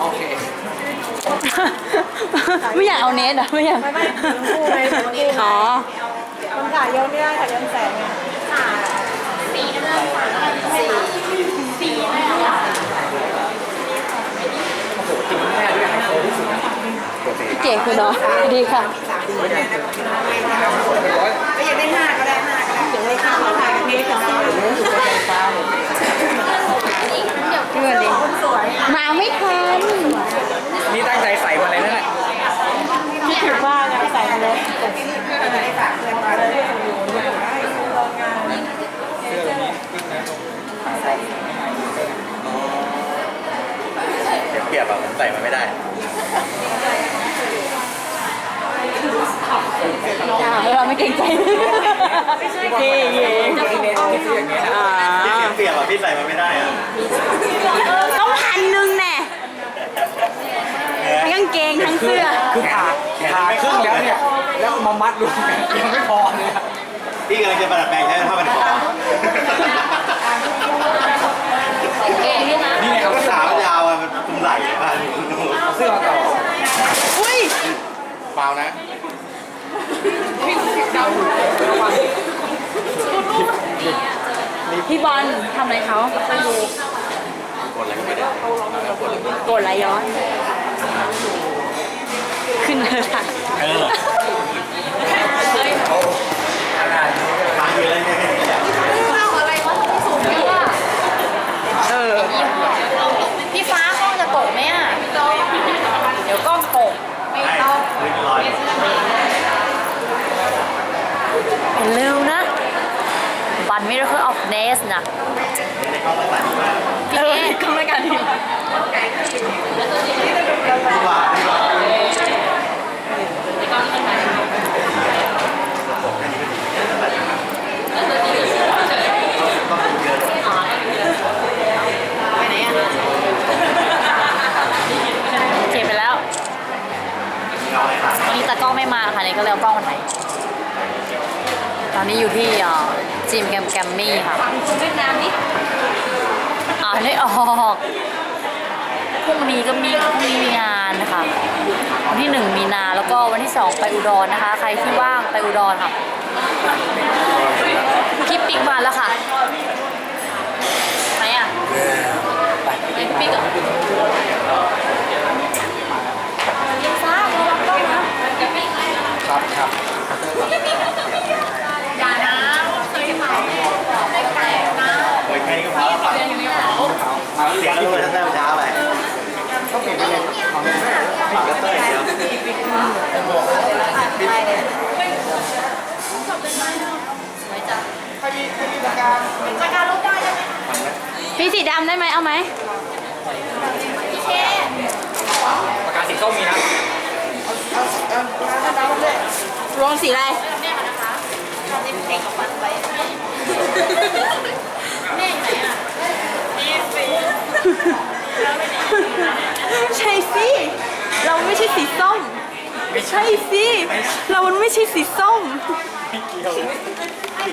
โอเค ไม่อยากเอาเนสเหรอไม่อยากไม่ไม่ทั้งคู่ไงทั้งคู่อ๋อคนถ่ายยกไม่ได้ถ่ายยกแสงไงจริงแม่ด้วยไฮโซที่สุดนะพี่เก๋คุณเหรอดีค่ะสามคนเนี่ยนะก็อยากได้ห้าก็ได้ห้าก็ได้เดี๋ยวให้ข้าวมาถ่ายกันนี้ก่อน พี่วันดีมาไม่ทัน นี่ตั้งใจใส่มาเลยนั่นแหละ พี่ถือว่าไงใส่มาเลย แต่ที่นี่เพื่อนอะไรฝากเพื่อนมาเลยอยู่อยู่ได้โรงงาน เสื้อตัวนี้ วิ่งนะเดี๋ยวเปรียบอะผมใส่มันไม่ได้อ่าเราไม่เกรงใจเย่เย่ที่เน้นที่เสื้ออย่างเงี้ยนะอ่าพี่เสียงเปรียบอะพี่ใส่มันไม่ได้อะต้องพันหนึ่งแน่ทั้งกางเกงทั้งเสื้อ คือผ่าผ่าครึ่งแล้วเนี่ย แล้วมามัดรวมกันยังไม่พอเลยอะพี่กำลังจะประดับแปลงใช้ผ้าพันคอ นี่ไง เขา เขา ก็ ก็ ขา สาว มันยาวอะมันคุมไหล่อะผ้า เอาเสื้อมาต่อ อุ้ย เปล่านะ พี่บอลทำอะไรเขากดอะไรก็ไม่ได้กดไหลย้อน ขึ้นเลยค่ะเออทางอยู่เลยเนี่ยเออ พี่ฟ้ากล้องจะตกไหมอะเดี๋ยวกล้องตก ไม่ต้องลึกร้อย เร็วนะบัน Miracle of Ness นะในกล้องมันตัดมากเออก็ไม่กันดีดีกว่าดีกว่า เจ็บไปแล้ว เอาอะไรค่ะ วันนี้ตากล้องไม่มาค่ะนี่ก็เลยเอากล้องมาถ่ายตอนนี้อยู่ที่เอ่อจิมแกรมแกรมมี่ค่ะเวียดนามนี่อ่านไม่ออกพรุ่งนี้ก็มีพรุ่งนี้มีงานนะคะวันที่หนึ่งมีนาแล้วก็วันที่สองไปอุดรนะคะ ใครที่ว่างไปอุดรค่ะคลิปปิ๊กมาแล้วค่ะ ครับครับอย่านะเคยเผาไม่แตกนะโอ้ยแค่นี้ก็พอแล้วเรียนอยู่ในเผามาแล้วเสียงแล้วมันจะแท้ช้าไปต้องเปลี่ยนไปเลยของแม่ปิดก็เต้ยเดี๋ยวจากการลบได้ใช่ไหมพี่สีดำได้ไหมเอาไหมพี่เช่ปากกาสีส้มมีนะ รวมสีอะไรแม่มานะคะทำในเพลงกับฟันไว้แม่อยู่ไหนอะแม่ไปใช่สิ เราไม่ใช่สีส้ม ใช่สิ เรามันไม่ใช่สีส้ม ไม่เกี่ยว